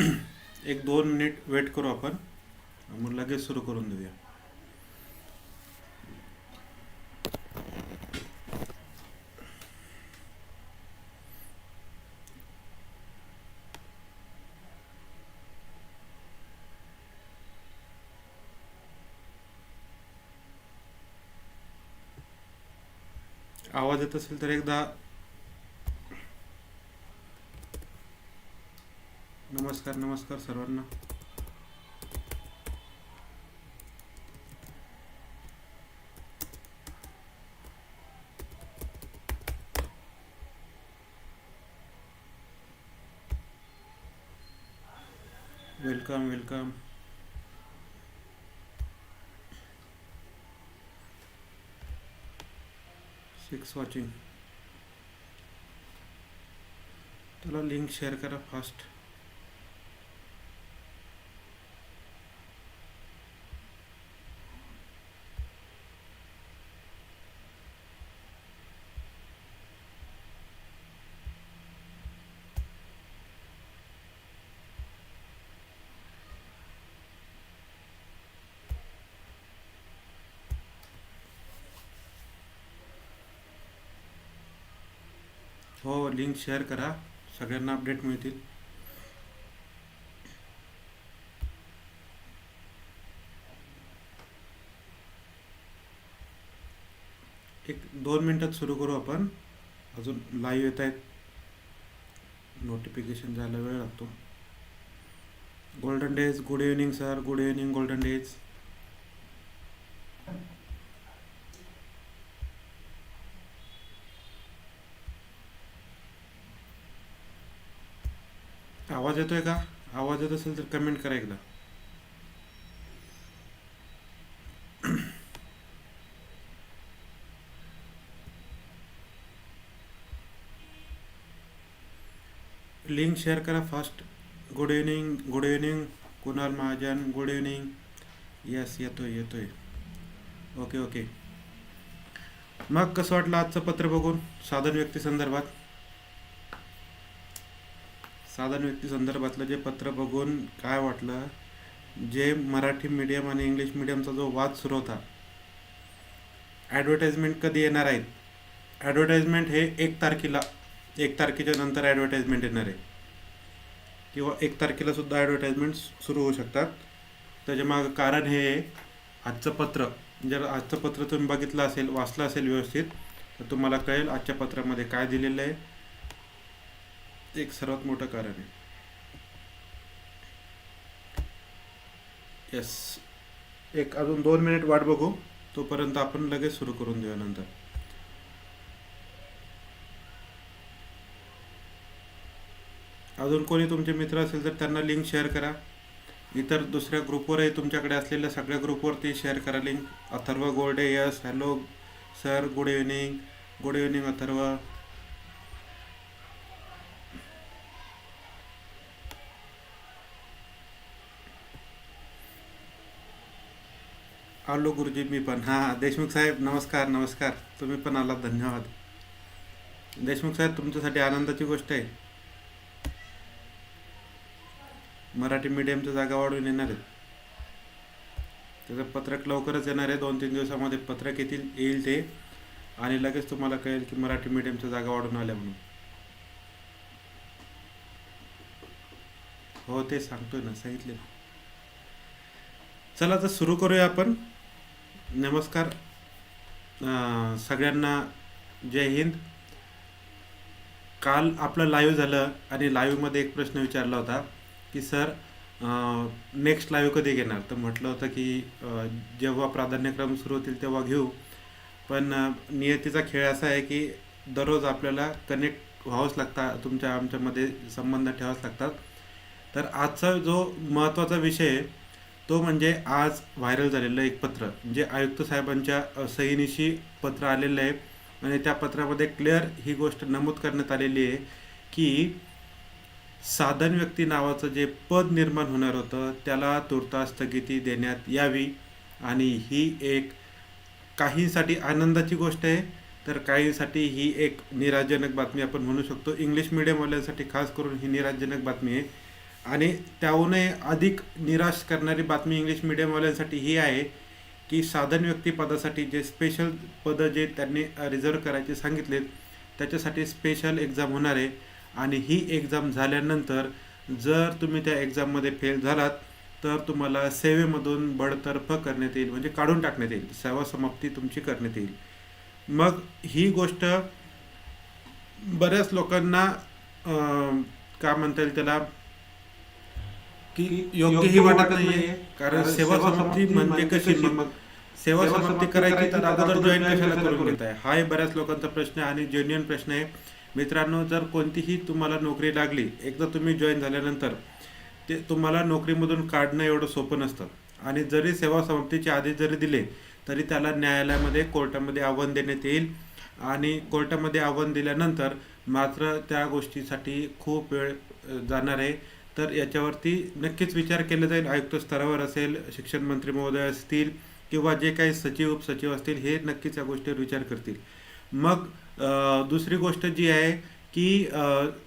एक दोन minute weight करू आपण. मग लगेच सुरू करून देऊया. आवाज येत असेल तर एकदा नमस्कार नमस्कार सर्वांना. वेलकम वेलकम सिक्स वॉचिंग त्याला लिंक शेअर करा फास्ट लिंक शेअर करा. सगळ्यांना अपडेट मिळतील. एक दोन मिनटात सुरू करू आपण. अजून लाईव्ह येत आहेत. नोटिफिकेशन जायला वेळ लागतो. Golden days good evening sir good evening golden days आवाज येतोय का? आवाज येत असेल तर कमेंट करा एकदा. लिंक शेअर करा fast good evening good evening Kunal Mahajan good evening yes येतोय येतोय. ओके ओके मग कसं वाटलं आजचं पत्र बघून? साधन व्यक्ती संदर्भात. साधारण व्यक्ती संदर्भातलं जे पत्र बघून काय वाटलं जे मराठी मीडियम आणि इंग्लिश मीडियमचा जो वाद सुरू होता ॲडव्हर्टाईजमेंट कधी येणार आहेत ॲडव्हर्टाईजमेंट हे एक तारखेला एक तारखेच्या नंतर ॲडव्हर्टाईजमेंट येणार आहे. किंवा एक तारखेला सुद्धा ॲडव्हर्टाईजमेंट सुरू होऊ शकतात. त्याच्यामागं कारण हे आजचं पत्र जर आजचं पत्र तुम्ही बघितलं असेल वाचलं असेल व्यवस्थित तर तुम्हाला कळेल आजच्या पत्रामध्ये काय दिलेलं आहे. एक सर्वात मोठं कारण आहे. येस एक अजून दोन मिनिट वाट बघू. तोपर्यंत आपण लगेच सुरू करून देऊ नंतर. अजून कोणी तुमचे मित्र असेल तर त्यांना लिंक शेअर करा. इतर दुसऱ्या ग्रुपवरही तुमच्याकडे असलेल्या सगळ्या ग्रुपवरती शेअर करा link Atharva Golde yes hello sir good evening good evening Atharva. आलो गुरुजी मी पण. हां देशमुख साहेब नमस्कार नमस्कार. तुम्ही पण आलात धन्यवाद. देशमुख साहेब तुमच्यासाठी आनंदाची गोष्ट आहे. मराठी मीडियमच्या जागा वाढून येणार आहेत त्याचं पत्रक लवकरच येणार आहे. दोन तीन दिवसामध्ये पत्रक येतील येईल ते. आणि लगेच तुम्हाला कळेल की मराठी मीडियमच्या जागा वाढून आल्या म्हणून. हो ते सांगतोय ना सांगितले ना. चला तर सुरू करूया आपण. नमस्कार. सगळ्यांना जय हिंद. काल आपलं लाईव्ह झालं आणि लाईव्हमध्ये एक प्रश्न विचारला होता की सर नेक्स्ट लाईव्ह कधी घेणार? तर म्हटलं होतं की जेव्हा प्राधान्यक्रम सुरू होतील तेव्हा घेऊ. पण नियतीचा खेळ असा आहे की दररोज आपल्याला कनेक्ट व्हावंच लागतात तुमच्या आमच्यामध्ये संबंध ठेवावंच लागतात. तर आजचा जो महत्त्वाचा विषय आहे तो म्हणजे आज व्हायरल झालेलं एक पत्र. जे आयुक्त साहेबांच्या अ, सहीनिशी पत्र आलेलं आहे. आणि त्या पत्रामध्ये क्लिअर ही गोष्ट नमूद करण्यात आलेली आहे की साधन व्यक्ती नावाचं जे पद निर्माण होणार होतं त्याला तुर्तास स्थगिती देण्यात यावी. आणि ही एक काहींसाठी आनंदाची गोष्ट आहे. तर काहींसाठी ही एक निराजनक बातमी आपण म्हणू शकतो. इंग्लिश मिडियमवाल्यांसाठी खास करून ही निराजनक बातमी आहे. आणि त्याहूनही अधिक निराश करणारी बातमी इंग्लिश मिडियमवाल्यांसाठी ही आहे की साधन व्यक्तिपदासाठी जे स्पेशल पदं जे त्यांनी रिझर्व करायचे सांगितलेत त्याच्यासाठी स्पेशल एक्झाम होणार आहे. आणि ही एक्झाम झाल्यानंतर जर तुम्ही त्या एक्झाममध्ये फेल झालात तर तुम्हाला सेवेमधून बडतर्फ करण्यात येईल. म्हणजे काढून टाकण्यात येईल. सेवा समाप्ती तुमची करण्यात येईल. मग ही गोष्ट बऱ्याच लोकांना काय म्हणता येईल त्याला की योग्यही वाटत नाहीये कारण सेवा समाप्ती म्हणजे कशी? मग सेवा समाप्ती करायची तर अगोदर जॉईन कशाला करून घेत आहे हाही बऱ्याच लोकांचा प्रश्न आहे आणि जेन्युअन प्रश्न आहे. मित्रांनो जर कोणतीही तुम्हाला नोकरी लागली एकदा तुम्ही जॉईन झाल्यानंतर ते तुम्हाला नोकरीमधून काढणं एवढं सोपं नसतं. आणि जरी सेवा समाप्तीचे आदेश जरी दिले तरी त्याला न्यायालयामध्ये कोर्टामध्ये आव्हान देण्यात येईल. आणि कोर्टामध्ये आव्हान दिल्यानंतर मात्र त्या गोष्टीसाठी खूप वेळ जाणार आहे. तर याच्यावरती नक्कीच विचार केला जाईल. आयुक्त स्तरावर असेल शिक्षण मंत्री महोदय असतील किंवा जे काही सचिव उपसचिव असतील हे नक्कीच या गोष्टीवर विचार करतील. मग दुसरी गोष्ट जी आहे की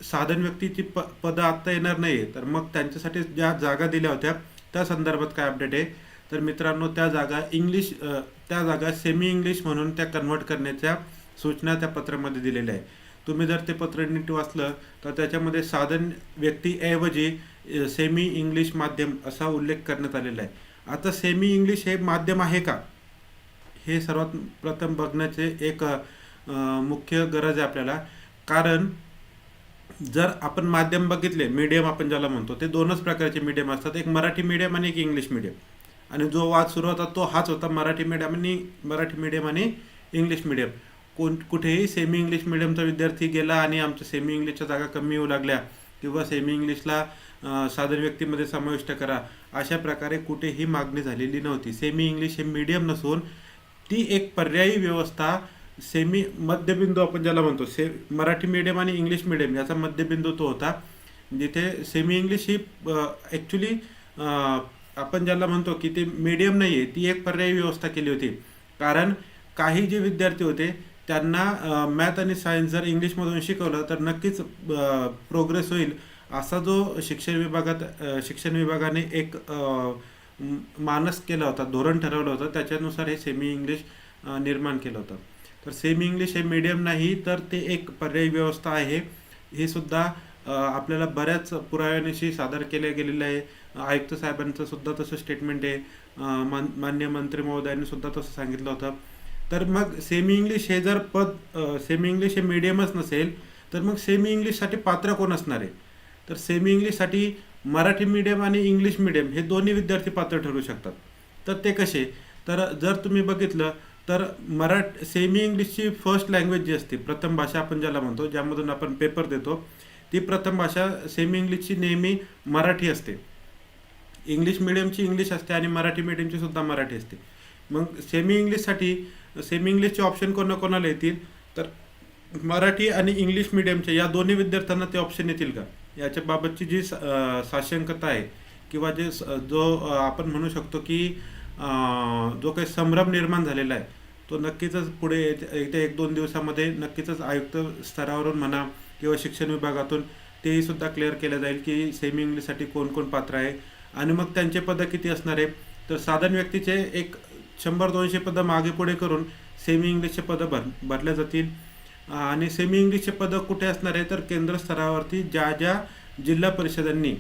साधन व्यक्तीची प पदं आत्ता येणार नाही तर मग त्यांच्यासाठी ज्या जागा दिल्या होत्या त्या संदर्भात काय अपडेट आहे? तर मित्रांनो त्या जागा इंग्लिश त्या जागा सेमी इंग्लिश म्हणून त्या कन्वर्ट करण्याच्या सूचना त्या पत्रामध्ये दिलेल्या आहे तुम्ही जर ते पत्र नीट वाचलं तर त्याच्यामध्ये साधन व्यक्तीऐवजी सेमी इंग्लिश माध्यम असा उल्लेख करण्यात आलेला आहे. आता सेमी इंग्लिश हे माध्यम आहे का? हे सर्वात प्रथम बघण्याचे एक मुख्य गरज आहे आपल्याला. कारण जर आपण माध्यम बघितले मीडियम आपण ज्याला म्हणतो ते दोनच प्रकारचे मीडियम असतात. एक मराठी मीडियम आणि एक इंग्लिश मीडियम आणि जो वाद सुरू होता तो हाच होता मराठी मीडियम आणि मराठी मीडियम आणि इंग्लिश मीडियम कोण कुठेही सेमी इंग्लिश मिडियमचा विद्यार्थी गेला आणि आमच्या सेमी इंग्लिशच्या जागा कमी येऊ लागल्या किंवा सेमी इंग्लिशला अ, साधन व्यक्तीमध्ये समाविष्ट करा अशा प्रकारे कुठेही मागणी झालेली नव्हती. सेमी इंग्लिश हे मीडियम नसून ती एक पर्यायी व्यवस्था सेमी मध्यबिंदू आपण ज्याला म्हणतो से मराठी मीडियम आणि इंग्लिश मीडियम याचा मध्यबिंदू तो होता. जिथे सेमी इंग्लिश ही ॲक्च्युली आपण ज्याला म्हणतो की ते मीडियम नाही आहे ती एक पर्यायी व्यवस्था केली होती. कारण काही जे विद्यार्थी होते त्यांना मॅथ आणि सायन्स जर इंग्लिशमधून शिकवलं तर नक्कीच प्रोग्रेस होईल. असा जो शिक्षण विभागात शिक्षण विभागाने एक मानस केला होता धोरण ठरवलं होतं त्याच्यानुसार हे सेमी इंग्लिश निर्माण केलं होतं. तर सेमी इंग्लिश हे मीडियम नाही तर ते एक पर्यायी व्यवस्था आहे. हे सुद्धा आपल्याला बऱ्याच पुराव्यानिशी सादर केले गेलेलं आहे. आयुक्त साहेबांचं सुद्धा तसं स्टेटमेंट आहे. मान मान्य मंत्री महोदयांनी सुद्धा तसं सांगितलं होतं. तर मग सेमी इंग्लिश हे जर पद सेमी इंग्लिश हे मीडियमच नसेल तर मग सेमी इंग्लिशसाठी पात्र कोण असणार आहे? तर सेमी इंग्लिशसाठी मराठी मीडियम आणि इंग्लिश मीडियम हे दोन्ही विद्यार्थी पात्र ठरू शकतात. तर ते कसे? तर जर तुम्ही बघितलं तर मराठ सेमी इंग्लिशची फर्स्ट लँग्वेज जी असते प्रथम भाषा आपण ज्याला म्हणतो ज्यामधून आपण पेपर देतो ती प्रथम भाषा सेमी इंग्लिशची नेहमी मराठी असते. इंग्लिश मिडियमची इंग्लिश असते आणि मराठी मिडियमची सुद्धा मराठी असते. मग सेमी इंग्लिशसाठी सेमी इंग्लिशचे ऑप्शन कोणा कोणाला येतील? तर मराठी आणि इंग्लिश मिडियमच्या या दोन्ही विद्यार्थ्यांना ते ऑप्शन येतील का? याच्या बाबतची जी साशंकता आहे किंवा जे स- जो आपण म्हणू शकतो की जो काही संभ्रम निर्माण झालेला आहे तो नक्कीच पुढे येत्या येत्या एक दोन दिवसामध्ये नक्कीच आयुक्त स्तरावरून म्हणा किंवा शिक्षण विभागातून तेही सुद्धा क्लिअर केलं जाईल की सेमी इंग्लिशसाठी कोण कोण पात्र आहे. आणि मग त्यांचे पदं किती असणार आहे? तर साधारण व्यक्तीचे एक शंभर दोनशे पदं मागे पुढे करून सेमी इंग्लिशचे पदं भर भरले जातील. आणि सेमी इंग्लिशचे पदं कुठे असणार आहे? तर केंद्र स्तरावरती ज्या ज्या जिल्हा परिषदांनी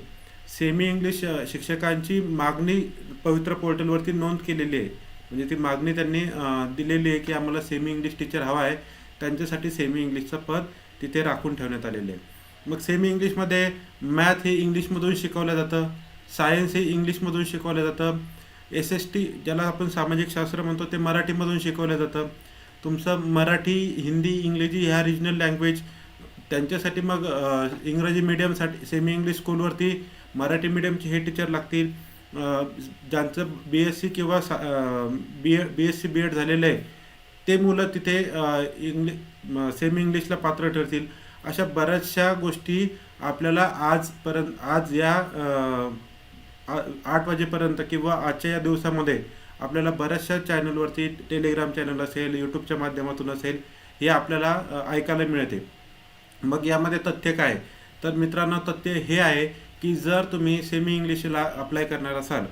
सेमी इंग्लिश शिक्षकांची मागणी पवित्र पोर्टलवरती नोंद केलेली आहे. म्हणजे ती मागणी त्यांनी दिलेली आहे की आम्हाला सेमी इंग्लिश टीचर हवा आहे. त्यांच्यासाठी सेमी इंग्लिशचं पद तिथे राखून ठेवण्यात आलेलं आहे. मग सेमी इंग्लिशमध्ये मॅथ हे इंग्लिशमधून शिकवलं जातं. सायन्स हे इंग्लिशमधून शिकवलं जातं. एस एस टी ज्याला आपण सामाजिक शास्त्र म्हणतो ते मराठीमधून शिकवलं जातं. तुमचं मराठी हिंदी इंग्रजी ह्या रिजनल लँग्वेज त्यांच्यासाठी मग इंग्रजी मिडियमसाठी सेमी इंग्लिश स्कूलवरती मराठी मिडियमचे हे टीचर लागतील. ज्यांचं बी एस सी किंवा B Ed B S C B Ed झालेलं आहे ते मुलं तिथे इंग्लि सेमी इंग्लिशला पात्र ठरतील. अशा बऱ्याचशा गोष्टी आपल्याला आजपर्यंत आज या आ- आठ वाजेपर्यंत किंवा आजच्या या दिवसामध्ये आपल्याला बऱ्याचशा चॅनलवरती टेलिग्राम चॅनल असेल यूट्यूबच्या माध्यमातून असेल हे आपल्याला ऐकायला मिळते. मग यामध्ये तथ्य काय? तर मित्रांनो तथ्य हे आहे की जर तुम्ही सेमी इंग्लिशला अप्लाय करणार असाल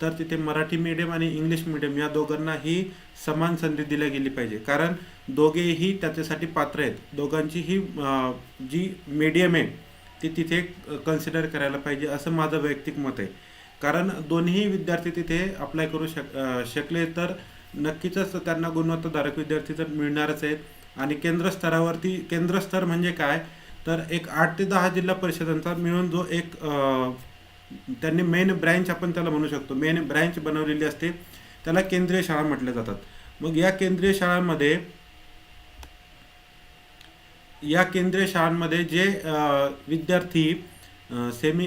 तर तिथे मराठी मीडियम आणि इंग्लिश मीडियम या दोघांनाही समान संधी दिल्या गेली पाहिजे. कारण दोघेही त्याच्यासाठी पात्र आहेत. दोघांचीही जी मीडियम आहे ती तिथे कन्सिडर करायला पाहिजे असं माझं वैयक्तिक मत आहे. कारण दोन्ही विद्यार्थी तिथे अप्लाय करू शक शकले तर नक्कीच त्यांना गुणवत्ताधारक विद्यार्थी तर मिळणारच आहेत. आणि केंद्र स्तरावरती केंद्र स्तर म्हणजे काय? तर एक आठ ते दहा जिल्हा परिषदांचा मिळून जो एक त्यांनी मेन ब्रँच आपण त्याला म्हणू शकतो. मेन ब्रँच बनवलेली असते. त्याला केंद्रीय शाळा म्हटल्या जातात. मग या केंद्रीय शाळांमध्ये या केंद्रीय शाळांमध्ये जे विद्यार्थी सेमी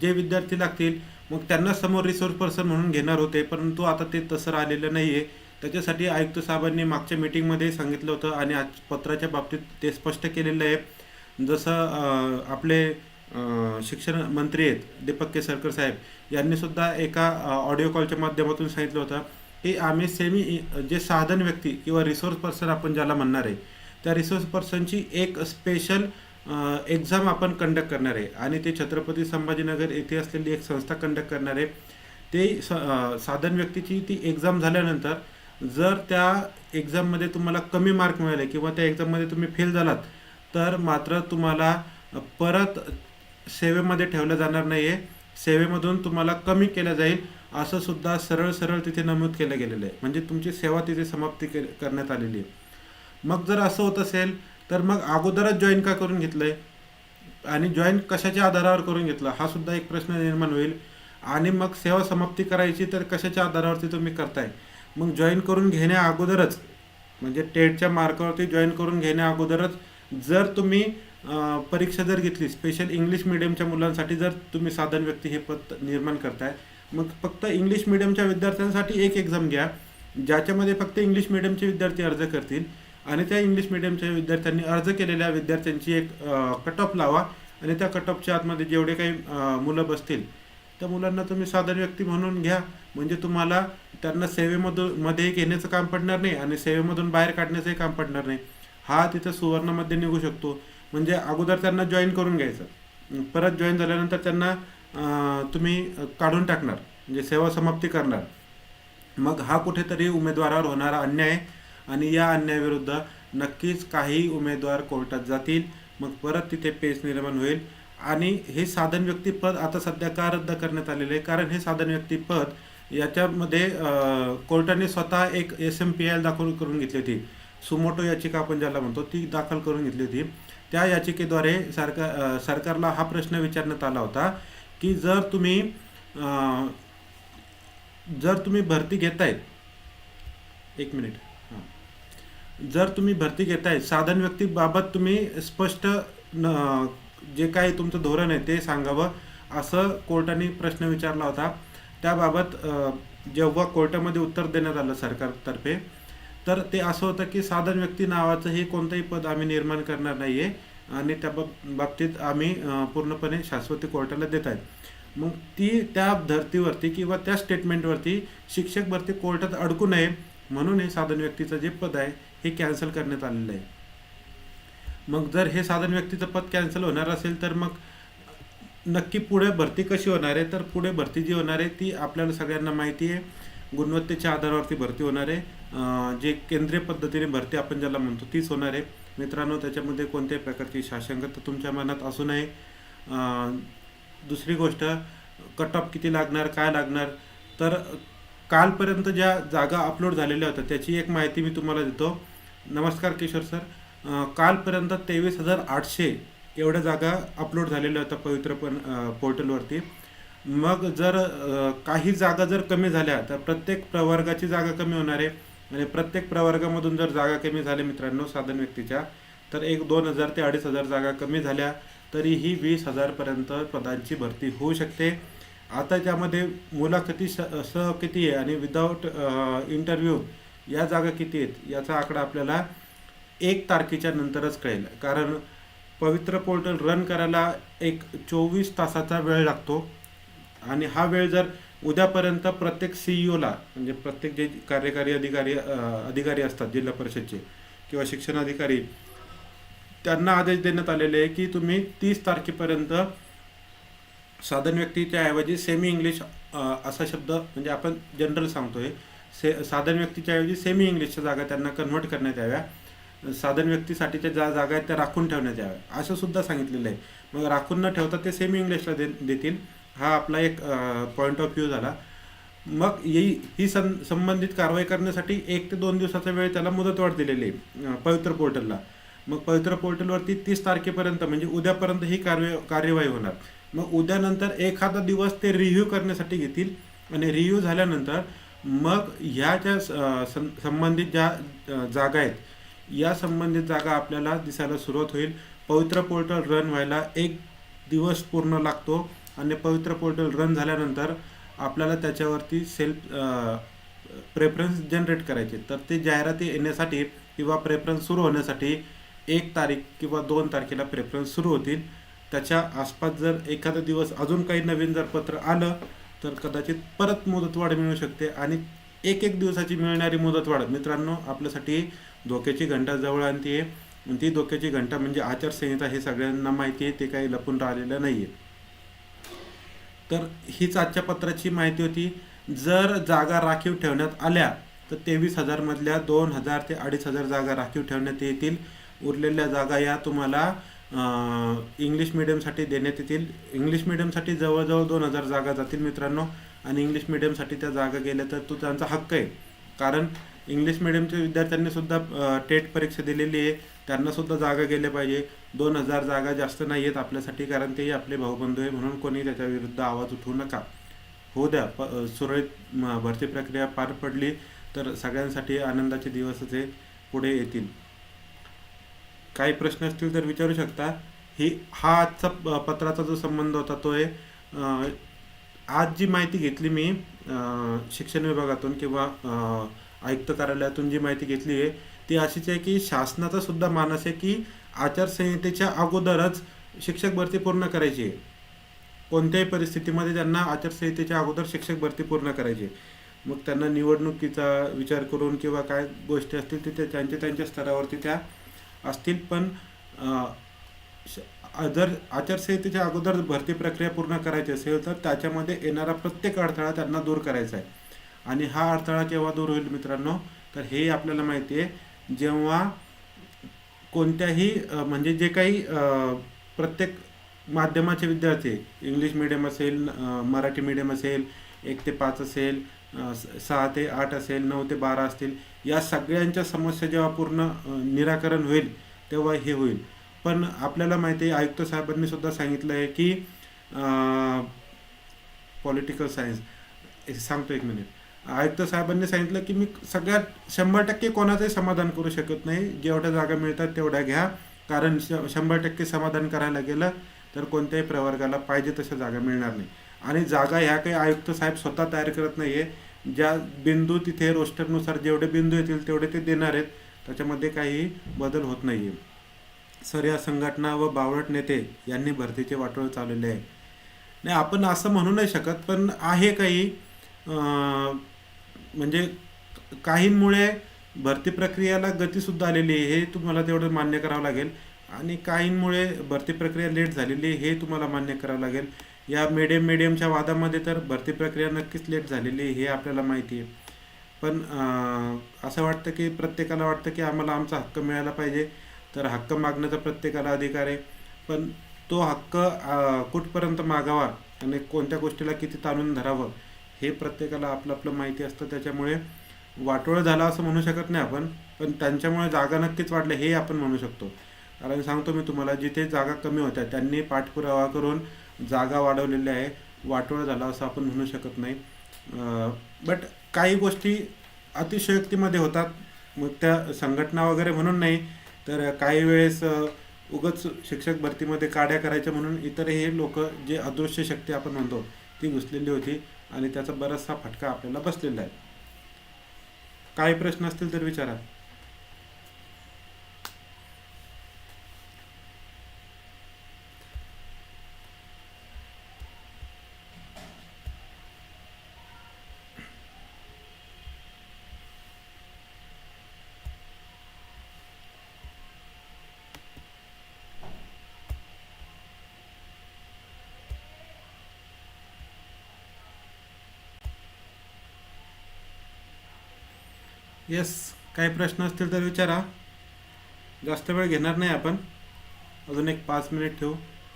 जे विद्यार्थी लागतील मग त्यांना समोर रिसोर्स पर्सन म्हणून घेणार होते परंतु आता ते तसं राहिलेलं नाही आहे त्याच्यासाठी आयुक्त साहेबांनी मागच्या मीटिंगमध्ये सांगितलं होतं आणि आज पत्राच्या बाबतीत ते स्पष्ट केलेलं आहे. जसं आपले शिक्षण मंत्री आहेत दीपक केसरकर साहेब यांनीसुद्धा एका ऑडिओ कॉलच्या माध्यमातून सांगितलं होतं की आम्ही सेमी जे साधन व्यक्ती किंवा रिसोर्स पर्सन आपण ज्याला म्हणणार आहे त्या रिसोर्स पर्सनची एक स्पेशल एक्झाम आपण कंडक्ट करणार आहे. आणि ते छत्रपती संभाजीनगर येथे असलेली एक संस्था कंडक्ट करणार आहे. ते स साधन व्यक्तीची ती एक्झाम झाल्यानंतर जर त्या एक्झाममध्ये तुम्हाला कमी मार्क मिळाले किंवा त्या एक्झाममध्ये तुम्ही फेल झालात तर मात्र तुम्हाला परत सेवेमध्ये ठेवलं जाणार नाही आहे सेवेमधून तुम्हाला कमी केलं जाईल असं सुद्धा सरळ सरळ तिथे नमूद केलं गेलेलं आहे. म्हणजे तुमची सेवा तिथे समाप्ती के करण्यात आलेली आहे. मग जर असं होत असेल तर मग अगोदरच जॉईन का करून घेतलंय? आणि जॉईन कशाच्या आधारावर करून घेतलं? हा सुद्धा एक प्रश्न निर्माण होईल. आणि मग सेवा समाप्ती करायची तर कशाच्या आधारावरती तुम्ही करताय? मग जॉईन करून घेण्या अगोदरच म्हणजे टेटच्या मार्कावरती जॉईन करून घेण्या अगोदरच जर तुम्ही परीक्षा जर घेतली स्पेशल इंग्लिश मिडियमच्या मुलांसाठी जर तुम्ही साधन व्यक्ती हे पद निर्माण करताय मग फक्त इंग्लिश मिडियमच्या विद्यार्थ्यांसाठी एक एक्झाम घ्या ज्याच्यामध्ये फक्त इंग्लिश मिडियमचे विद्यार्थी अर्ज करतील. आणि त्या इंग्लिश मिडियमच्या विद्यार्थ्यांनी अर्ज केलेल्या विद्यार्थ्यांची एक कट ऑफ लावा आणि त्या कट ऑफच्या आतमध्ये जेवढे काही मुलं बसतील त्या मुलांना तुम्ही साधारण व्यक्ती म्हणून घ्या. म्हणजे तुम्हाला त्यांना सेवेमधून मध्ये घेण्याचं काम पडणार नाही आणि सेवेमधून बाहेर काढण्याचंही काम पडणार नाही. हा तिथं सुवर्णामध्ये निघू शकतो. म्हणजे अगोदर त्यांना जॉईन करून घ्यायचं. परत जॉईन झाल्यानंतर त्यांना तुम्ही काढून टाकणार. म्हणजे सेवा समाप्ती करणार. मग हा कुठेतरी उमेदवारावर होणारा अन्याय आहे आणि या अन्यायाविरुद्ध नक्कीच काही उमेदवार कोर्टात जातील. मग परत तिथे पेच निर्माण होईल. आणि हे साधन व्यक्तीपद आता सध्या का रद्द करण्यात आलेले आहे? कारण हे साधन व्यक्तीपद याच्यामध्ये कोर्टाने स्वतः एक एस एम पी एल दाखल करून घेतली होती. सुमोटो याचिका आपण ज्याला म्हणतो ती दाखल करून घेतली होती. त्या याचिकेद्वारे सरकार सरकारला हा प्रश्न विचारण्यात आला होता की जर तुम्ही जर तुम्ही भरती घेतायत एक मिनिट. जर तुम्ही भरती घेताय साधन व्यक्तीबाबत तुम्ही स्पष्ट न जे काही तुमचं धोरण आहे ते सांगावं असं कोर्टाने प्रश्न विचारला होता. त्याबाबत जेव्हा कोर्टामध्ये उत्तर देण्यात आलं सरकारतर्फे तर ते असं होतं की साधन व्यक्ती नावाचं हे कोणतंही पद आम्ही निर्माण करणार नाही आहे आणि त्या बाब- बाबतीत आम्ही पूर्णपणे शाश्वती कोर्टाला देत आहेत. मग ती त्या धर्तीवरती किंवा त्या स्टेटमेंटवरती शिक्षक भरती कोर्टात अडकू नये म्हणून हे साधन व्यक्तीचं जे पद आहे हे कॅन्सल करण्यात आलेलं आहे. मग जर हे साधन व्यक्तीचं पद कॅन्सल होणार असेल तर मग नक्की पुढे भरती कशी होणार आहे? तर पुढे भरती जी होणार आहे ती आपल्याला सगळ्यांना माहिती आहे. गुणवत्तेच्या आधारावरती भरती होणार आहे. जे केंद्रीय पद्धतीने भरती आपण ज्याला म्हणतो तीच होणार आहे. मित्रांनो त्याच्यामध्ये कोणत्याही प्रकारची शासंगत तुमच्या मनात असू नये. दुसरी गोष्ट कट ऑफ किती लागणार काय लागणार? तर कालपर्यंत ज्या जागा अपलोड झालेल्या होत्या त्याची एक माहिती मी तुम्हाला देतो. नमस्कार किशोर सर. कालपर्यंत तेवीस हजार आठशे एवढ्या जागा अपलोड झालेल्या होत्या पवित्र पण पोर्टलवरती मग जर काही जागा जर कमी झाल्या तर प्रत्येक प्रवर्गाची जागा कमी होणार आहे. आणि प्रत्येक प्रवर्गामधून जर जागा कमी झाल्या मित्रांनो साधन व्यक्तीच्या तर एक दोन हजार ते अडीच हजार जागा कमी झाल्या तरीही वीस हजारपर्यंत पदांची भरती होऊ शकते. आता त्यामध्ये मुलाखती स सह किती आहे आणि विदाऊट इंटरव्ह्यू या जागा किती आहेत याचा आकडा आपल्याला एक तारखेच्या नंतरच कळेल. कारण पवित्र पोर्टल रन करायला एक चोवीस तासाचा वेळ लागतो. आणि हा वेळ जर उद्यापर्यंत प्रत्येक सीईओला म्हणजे प्रत्येक जे कार्यकारी अधिकारी अधिकारी असतात जिल्हा परिषदचे किंवा शिक्षण अधिकारी त्यांना आदेश देण्यात आलेले आहे की तुम्ही तीस तारखेपर्यंत साधन व्यक्तीच्या ऐवजी सेमी इंग्लिश असा शब्द म्हणजे आपण जनरल सांगतोय. से साधन व्यक्तीच्या ऐवजी सेमी इंग्लिशच्या जागा त्यांना कन्व्हर्ट करण्यात याव्या. साधन व्यक्तीसाठीच्या ज्या जागा आहेत त्या राखून ठेवण्यात याव्या. असं सुद्धा सांगितलेलं आहे. मग राखून न ठेवता ते सेमी इंग्लिशला दे देतील. हा आपला एक पॉईंट ऑफ व्ह्यू झाला. मग ही ही सं संबंधित कारवाई करण्यासाठी एक ते दोन दिवसाचा वेळ त्याला मुदतवाढ दिलेली आहे पवित्र पोर्टलला. मग पवित्र पोर्टलवरती तीस तारखेपर्यंत म्हणजे उद्यापर्यंत ही कार्य कार्यवाही होणार. मग उद्यानंतर एखादा दिवस ते रिव्ह्यू करण्यासाठी घेतील. आणि रिव्ह्यू झाल्यानंतर मग ह्या ज्या स- सं- संबंधित ज्या जागा आहेत या संबंधित जागा आपल्याला दिसायला सुरुवात होईल. पवित्र पोर्टल रन व्हायला एक दिवस पूर्ण लागतो. आणि पवित्र पोर्टल रन झाल्यानंतर आपल्याला त्याच्यावरती सेल्फ प्रेफरन्स जनरेट करायचे. तर ते जाहिराती येण्यासाठी किंवा प्रेफरन्स सुरू होण्यासाठी एक तारीख किंवा दोन तारखेला प्रेफरन्स सुरू होतील. त्याच्या आसपास जर एखादा दिवस अजून काही नवीन जर पत्र आलं तर कदाचित परत मुदतवाढ मिळू शकते आणि एक एक दिवसाची मिळणारी मुदतवाढ मित्रांनो आपल्यासाठी धोक्याची घंटा जवळ आणते आहे ती धोक्याची घंटा म्हणजे आचारसंहिता हे सगळ्यांना माहिती आहे ते काही लपून राहिलेलं नाही आहे तर हीच आजच्या पत्राची माहिती होती. जर जागा राखीव ठेवण्यात आल्या तर तेवीस हजारमधल्या दोन हजार ते अडीच हजार जागा राखीव ठेवण्यात येतील. उरलेल्या जागा या तुम्हाला इंग्लिश मिडियमसाठी देण्यात येतील. इंग्लिश मिडियमसाठी जवळजवळ दोन हजार जागा जातील मित्रांनो. आणि इंग्लिश मिडियमसाठी त्या जागा गेल्या तर तो त्यांचा हक्क आहे. कारण इंग्लिश मिडियमच्या विद्यार्थ्यांनी सुद्धा टेट परीक्षा दिलेली आहे. त्यांना सुद्धा जागा गेल्या पाहिजे. दोन हजार जागा जास्त नाही आहेत आपल्यासाठी कारण तेही आपले भाऊबंधू आहे म्हणून कोणी त्याच्या विरुद्ध आवाज उठवू नका. होऊ द्या प सुरळीत भरती प्रक्रिया पार पडली तर सगळ्यांसाठी आनंदाचे दिवसच हे पुढे येतील. काही प्रश्न असतील तर विचारू शकता ही हा आजचा प- पत्राचा जो संबंध होता तो आहे आज जी माहिती घेतली मी शिक्षण विभागातून किंवा आयुक्त कार्यालयातून जी माहिती घेतली आहे ती अशीच आहे की शासनाचा सुद्धा मानस आहे की आचारसंहितेच्या अगोदरच शिक्षक भरती पूर्ण करायची आहे कोणत्याही परिस्थितीमध्ये त्यांना आचारसंहितेच्या अगोदर शिक्षक भरती पूर्ण करायची आहे. मग त्यांना निवडणुकीचा विचार करून किंवा काय गोष्टी असतील तिथे त्यांच्या त्यांच्या स्तरावरती त्या असतील पण जर आचारसंहितेच्या अगोदर भरती प्रक्रिया पूर्ण करायची असेल तर त्याच्यामध्ये येणारा प्रत्येक अडथळा त्यांना दूर करायचा आहे. आणि हा अडथळा केव्हा दूर होईल मित्रांनो? तर हे आपल्याला माहिती आहे. जेव्हा कोणत्याही म्हणजे जे काही प्रत्येक माध्यमाचे विद्यार्थी इंग्लिश मिडियम असेल मराठी मिडियम असेल एक ते पाच असेल सहा ते आठ असेल नऊ ते बारा असतील या सगळ्यांच्या समस्या जेव्हा पूर्ण निराकरण होईल तेव्हा हे होईल. पण आपल्याला माहिती आहे आयुक्त साहेबांनी सुद्धा सांगितलं आहे की पॉलिटिकल सायन्स सांगतो एक मिनिट आयुक्त साहेबांनी सांगितलं की मी सगळ्यात शंभर टक्के कोणाचंही समाधान करू शकत नाही. जेवढ्या जागा मिळतात तेवढ्या घ्या. कारण श शंभर टक्के समाधान करायला गेलं तर कोणत्याही प्रवर्गाला पाहिजे तशा जागा मिळणार नाही. आणि जागा ह्या काही आयुक्त साहेब स्वतः तयार करत नाही आहे ज्या बिंदू तिथे रोस्टरनुसार जेवढे बिंदू येतील तेवढे ते देणार आहेत. त्याच्यामध्ये काही बदल होत नाही आहे सर या संघटना व बावळट नेते यांनी भरतीचे वाटोळ चालवले आहे. नाही आपण असं म्हणू नाही शकत पण आहे काही म्हणजे काहींमुळे भरती प्रक्रियेला गतीसुद्धा आलेली आहे हे तुम्हाला तेवढं मान्य करावं लागेल. आणि काहींमुळे भरती प्रक्रिया लेट झालेली आहे हे तुम्हाला मान्य करावं लागेल. या मीडियम मीडियमच्या वादामध्ये तर भरती प्रक्रिया नक्कीच लेट झालेली आहे हे आपल्याला माहिती आहे. पण असं वाटतं की प्रत्येकाला वाटतं की आम्हाला आमचा हक्क मिळाला पाहिजे तर हक्क मागण्याचा प्रत्येकाला अधिकार आहे. पण तो हक्क कुठपर्यंत मागावा आणि कोणत्या गोष्टीला किती ताणून धरावं हे प्रत्येकाला आपलं आपलं माहिती असतं. त्याच्यामुळे वाटोळं झाला असं म्हणू शकत नाही आपण पण त्यांच्यामुळे जागा नक्कीच वाढल्या हे आपण म्हणू शकतो. कारण सांगतो मी तुम्हाला जिथे जागा कमी होत्या त्यांनी पाठपुरावा करून जागा वाढवलेल्या आहे वाटोळा झाला असं आपण म्हणू शकत नाही. बट काही गोष्टी अतिशयोक्तीमध्ये होतात. मग त्या संघटना वगैरे म्हणून नाही तर काही वेळेस उगच उगाच शिक्षक भरतीमध्ये काड्या करायच्या म्हणून इतरही लोक जे अदृश्य शक्ती आपण म्हणतो ती घुसलेली होती आणि त्याचा बराचसा फटका आपल्याला बसलेला आहे. काही प्रश्न असतील तर विचारा. येस काही प्रश्न असतील तर विचारा. जास्त वेळ घेणार नाही आपण. अजून एक पाच मिनिट ठेवू.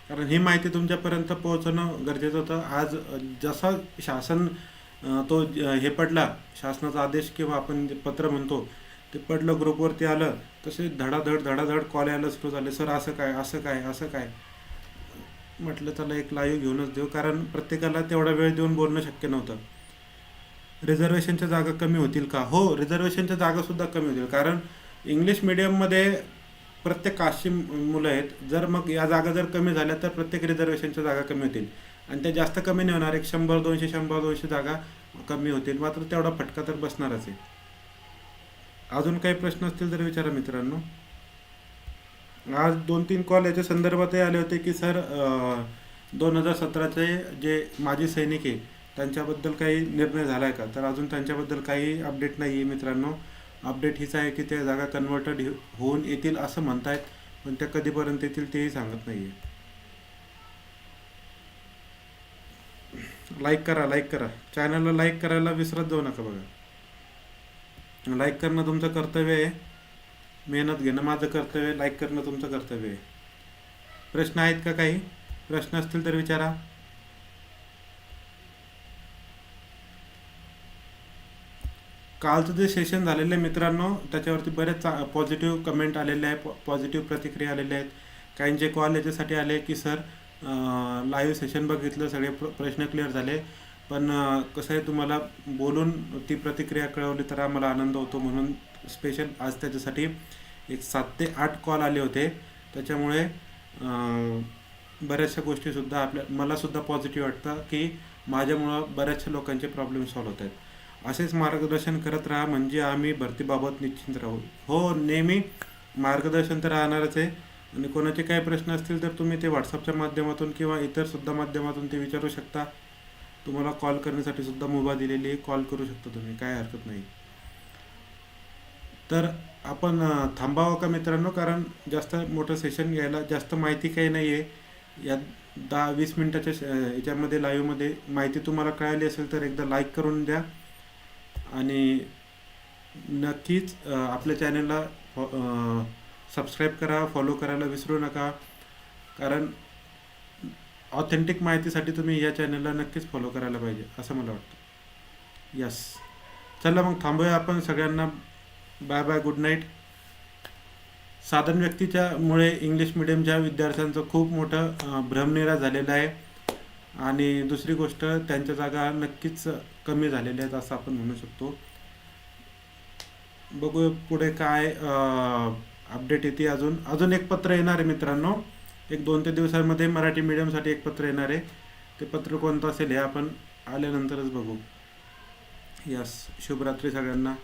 कारण ही माहिती तुमच्यापर्यंत पोहोचणं गरजेचं होतं. आज जसं जसा शासन तो हे पडला शासनाचा आदेश किंवा आपण जे पत्र म्हणतो ते पडलं ग्रुपवरती आलं तसे धडाधड धडाधड कॉल यायला सुरू झाले. सर असं काय असं काय असं काय? म्हटलं त्याला एक लाईव्ह घेऊनच देऊ. कारण प्रत्येकाला तेवढा वेळ देऊन बोलणं शक्य नव्हतं. रिझर्वेशनच्या जागा कमी होतील का? हो रिझर्वेशनच्या जागासुद्धा कमी होतील. कारण इंग्लिश मिडियममध्ये प्रत्येक कास्टची मुलं आहेत. जर मग या जागा जर कमी झाल्या तर प्रत्येक रिझर्वेशनच्या जागा कमी होतील. आणि त्या जास्त कमी नाही होणार. एक शंभर दोनशे शंभर दोनशे जागा कमी होतील. मात्र तेवढा फटका तर बसणारच आहे. अजून काही प्रश्न असतील तर विचारा मित्रांनो. आज दोन तीन कॉल याच्या संदर्भातही आले होते की सर दोन हजार सतराचे जे माजी सैनिक आहे त्यांच्याबद्दल काही निर्णय झाला आहे का? तर अजून त्यांच्याबद्दल काही अपडेट नाही आहे मित्रांनो. अपडेट हीच आहे की त्या जागा कन्व्हर्टेड होऊन येतील असं म्हणतायत पण त्या कधीपर्यंत येतील तेही सांगत नाही आहे लाईक करा लाईक करा. चॅनलला लाईक करायला विसरत जाऊ नका बघा. लाईक करणं तुमचं कर्तव्य आहे. मेहनत घेणं माझं कर्तव्य आहे. लाईक करणं तुमचं कर्तव्य आहे. प्रश्न आहेत का काही? प्रश्न असतील तर विचारा. कालचं जे सेशन झालेलं आहे मित्रांनो त्याच्यावरती बरेच पॉझिटिव्ह कमेंट आलेले आहे पॉझिटिव्ह प्रतिक्रिया आलेल्या आहेत. काहींचे कॉल याच्यासाठी आले की सर लाईव्ह सेशन बघितलं सगळे प्र प्रश्न क्लिअर झाले. पण कसं आहे तुम्हाला बोलून ती प्रतिक्रिया कळवली तर आम्हाला आनंद होतो म्हणून स्पेशल आज त्याच्यासाठी एक सात ते आठ कॉल आले होते. त्याच्यामुळे बऱ्याचशा गोष्टीसुद्धा आपल्या मलासुद्धा पॉझिटिव्ह वाटतं की माझ्यामुळं बऱ्याचशा लोकांचे प्रॉब्लेम सॉल्व्ह होत आहेत. असेच मार्गदर्शन करत राहा म्हणजे आम्ही भरतीबाबत निश्चिंत राहू. हो नेहमी मार्गदर्शन तर राहणारच आहे. आणि कोणाचे काही प्रश्न असतील तर तुम्ही ते व्हॉट्सअपच्या माध्यमातून किंवा इतर सुद्धा माध्यमातून ते विचारू शकता. तुम्हाला कॉल करण्यासाठी सुद्धा मुभा दिलेली आहे. कॉल करू शकता तुम्ही. काय हरकत नाही. तर आपण थांबावं का मित्रांनो? कारण जास्त मोठं सेशन घ्यायला जास्त माहिती काही नाही आहे या दहा वीस मिनटाच्या श- याच्यामध्ये लाईव्हमध्ये माहिती तुम्हाला कळाली असेल तर एकदा लाईक करून द्या. आणि नक्कीच आपल्या चॅनलला सबस्क्राईब करा फॉलो करायला विसरू नका. कारण ऑथेंटिक माहितीसाठी तुम्ही या चॅनलला नक्कीच फॉलो करायला पाहिजे असं मला वाटतं. यस. चला मग थांबूया आपण सगळ्यांना. Bye bye good night. साधन व्यक्तीच्यामुळे इंग्लिश मिडियमच्या विद्यार्थ्यांचं खूप मोठं भ्रमनिरा झालेलं आहे. आणि दुसरी गोष्ट त्यांच्या जागा नक्कीच कमी झालेल्या आहेत असं आपण म्हणू शकतो. बघू पुढे काय अपडेट येते अजून. अजून एक पत्र येणार आहे मित्रांनो. एक दोन ते दिवसांमध्ये मराठी मीडियमसाठी एक पत्र येणार आहे. ते पत्र कोणतं असेल हे आपण आल्यानंतरच बघू. यस शुभरात्री सगळ्यांना.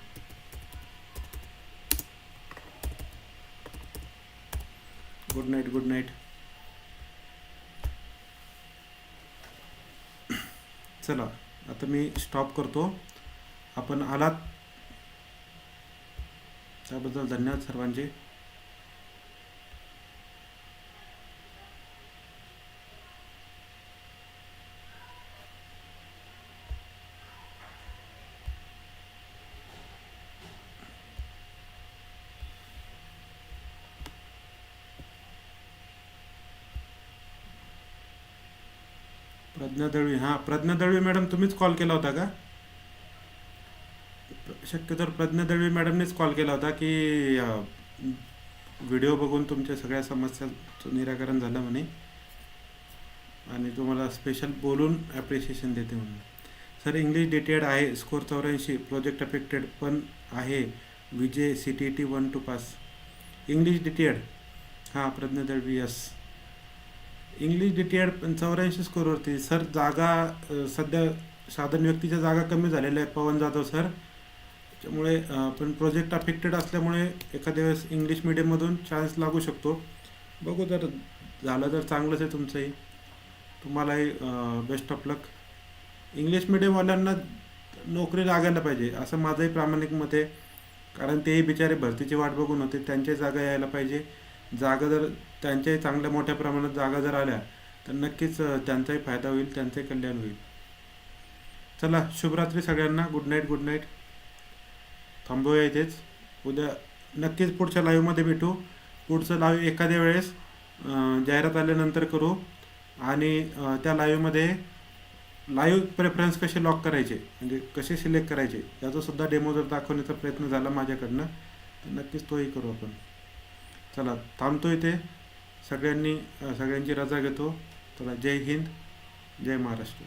गुड नाईट गुड नाईट चला आता मी स्टॉप करतो. आपण आलात. त्याबद्दल धन्यवाद सर्वांचे. प्रज्ञा दळवी हां प्रज्ञा दळवी मॅडम तुम्हीच कॉल केला होता का? शक्यतो प्रज्ञा दळवी मॅडमनेच कॉल केला होता की व्हिडिओ बघून तुमच्या सगळ्या समस्यांचं निराकरण झालं म्हणे. आणि तुम्हाला स्पेशल बोलून ॲप्रिशिएशन देते म्हणून. सर इंग्लिश डिटेड आहे स्कोर चौऱ्याऐंशी प्रोजेक्ट अफेक्टेड पण आहे. Vijay C T T one two pass English डिटेड हां प्रज्ञा दळवी यस इंग्लिश डिटेड चौऱ्याऐंशी स्कोरवरती सर जागा सध्या साधारण व्यक्तीच्या जागा कमी झालेल्या आहेत. पवन जाधव सर त्यामुळे पण प्रोजेक्ट अफेक्टेड असल्यामुळे एखाद्या वेळेस इंग्लिश मिडियममधून चान्स लागू शकतो. बघू जर झालं तर चांगलंच आहे तुमचंही. तुम्हालाही बेस्ट ऑफ लक इंग्लिश मिडियमवाल्यांना नोकरी लागायला पाहिजे असं माझंही प्रामाणिक मत आहे. कारण तेही बिचारे भरतीची वाट बघून होते. त्यांच्याही जागा यायला पाहिजे. जागा जर त्यांच्याही चांगल्या मोठ्या प्रमाणात जागा जर आल्या तर नक्कीच त्यांचाही फायदा होईल त्यांचंही कल्याण होईल. चला शुभरात्री सगळ्यांना. गुड नाईट गुड नाईट थांबूया इथेच. उद्या नक्कीच पुढच्या लाईव्हमध्ये भेटू. पुढचं लाईव्ह एखाद्या वेळेस जाहिरात आल्यानंतर करू. आणि त्या लाईव्हमध्ये लाईव्ह प्रेफरन्स कसे लॉक करायचे? म्हणजे कसे सिलेक्ट करायचे? याचा सुद्धा डेमो जर दाखवण्याचा प्रयत्न झाला माझ्याकडनं तर नक्कीच तोही करू आपण. चला थांबतो इथे. सगळ्यांनी सगळ्यांची रजा घेतो. चला जय हिंद जय महाराष्ट्र.